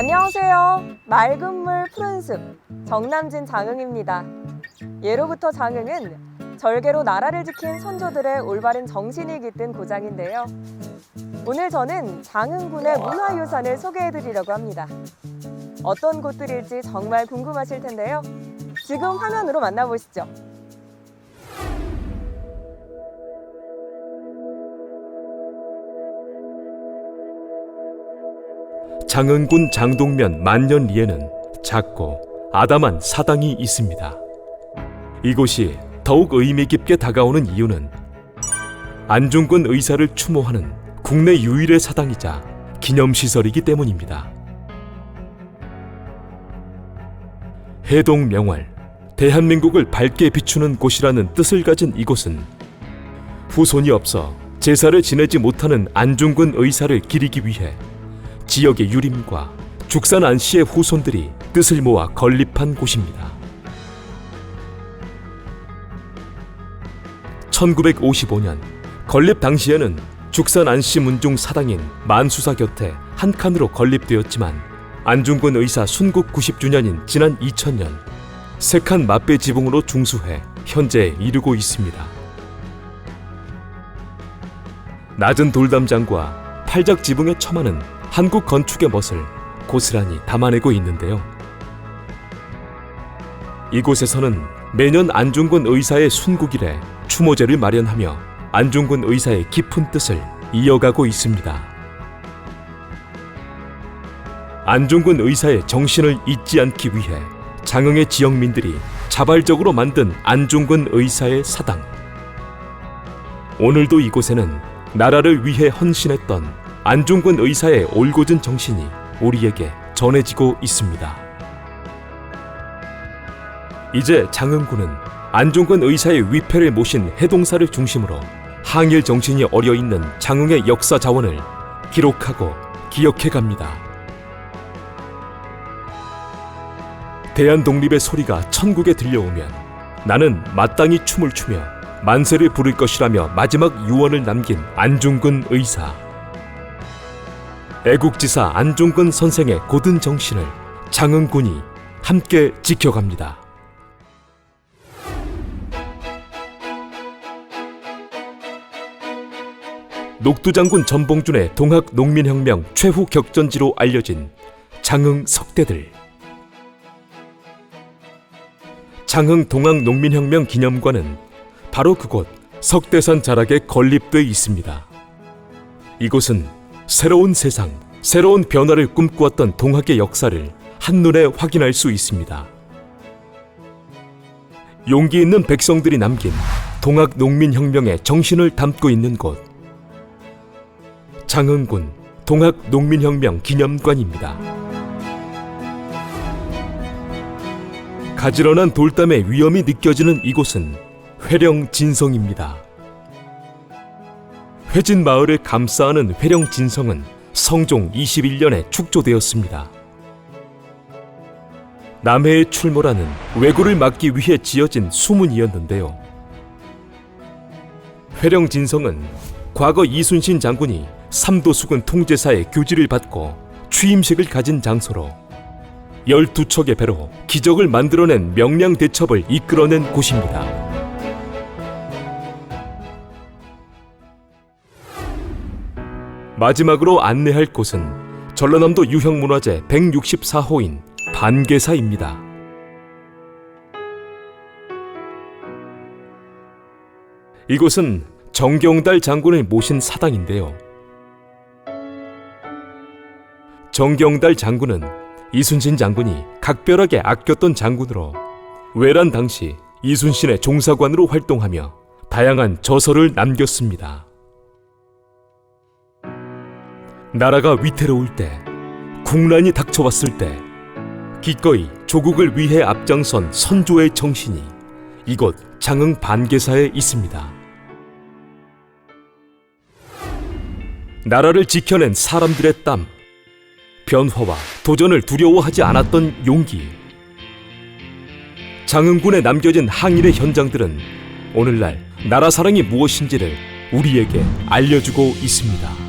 어서오세요. 맑은 물 푸른 숲, 정남진 장흥입니다. 예로부터 장흥은 절개로 나라를 지킨 선조들의 올바른 정신이 깃든 고장인데요. 오늘 저는 장흥군의 문화유산을 소개해드리려고 합니다. 어떤 곳들일지 정말 궁금하실 텐데요. 지금 화면으로 만나보시죠. 장흥군 장동면 만년리에는 작고 아담한 사당이 있습니다. 이곳이 더욱 의미 깊게 다가오는 이유는 안중근 의사를 추모하는 국내 유일의 사당이자 기념시설이기 때문입니다. 해동 명월, 대한민국을 밝게 비추는 곳이라는 뜻을 가진 이곳은 후손이 없어 제사를 지내지 못하는 안중근 의사를 기리기 위해 지역의 유림과 죽산 안씨의 후손들이 뜻을 모아 건립한 곳입니다. 1955년 건립 당시에는 죽산 안씨 문중 사당인 만수사 곁에 한 칸으로 건립되었지만 안중근 의사 순국 90주년인 지난 2000년 세 칸 맞배 지붕으로 중수해 현재 이르고 있습니다. 낮은 돌담장과 팔작 지붕의 처마는 한국 건축의 멋을 고스란히 담아내고 있는데요. 이곳에서는 매년 안중근 의사의 순국일에 추모제를 마련하며 안중근 의사의 깊은 뜻을 이어가고 있습니다. 안중근 의사의 정신을 잊지 않기 위해 장흥의 지역민들이 자발적으로 만든 안중근 의사의 사당. 오늘도 이곳에는 나라를 위해 헌신했던 안중근 의사의 올곧은 정신이 우리에게 전해지고 있습니다. 이제 장흥군은 안중근 의사의 위패를 모신 해동사를 중심으로 항일 정신이 어려 있는 장흥의 역사 자원을 기록하고 기억해 갑니다. 대한 독립의 소리가 천국에 들려오면 나는 마땅히 춤을 추며 만세를 부를 것이라며 마지막 유언을 남긴 안중근 의사. 애국지사 안중근 선생의 고든 정신을 장흥군이 함께 지켜갑니다. 녹두장군 전봉준의 동학 농민혁명 최후 격전지로 알려진 장흥 석대들. 장흥 동학 농민혁명 기념관은 바로 그곳 석대산 자락에 건립돼 있습니다. 이곳은 새로운 세상, 새로운 변화를 꿈꾸었던 동학의 역사를 한눈에 확인할 수 있습니다. 용기 있는 백성들이 남긴 동학 농민혁명의 정신을 담고 있는 곳. 장흥군 동학 농민혁명 기념관입니다. 가지런한 돌담의 위험이 느껴지는 이곳은 회령 진성입니다. 회진 마을을 감싸는 회령 진성은 성종 21년에 축조되었습니다. 남해에 출몰하는 왜구를 막기 위해 지어진 수문이었는데요. 회령 진성은 과거 이순신 장군이 삼도수군 통제사의 교지를 받고 취임식을 가진 장소로 12척의 배로 기적을 만들어낸 명량 대첩을 이끌어낸 곳입니다. 마지막으로 안내할 곳은 전라남도 유형문화재 164호인 반계사입니다. 이곳은 정경달 장군을 모신 사당인데요. 정경달 장군은 이순신 장군이 각별하게 아꼈던 장군으로 외란 당시 이순신의 종사관으로 활동하며 다양한 저서를 남겼습니다. 나라가 위태로울 때, 국난이 닥쳐왔을 때, 기꺼이 조국을 위해 앞장선 선조의 정신이 이곳 장흥 반계사에 있습니다. 나라를 지켜낸 사람들의 땀, 변화와 도전을 두려워하지 않았던 용기. 장흥군에 남겨진 항일의 현장들은 오늘날 나라 사랑이 무엇인지를 우리에게 알려주고 있습니다.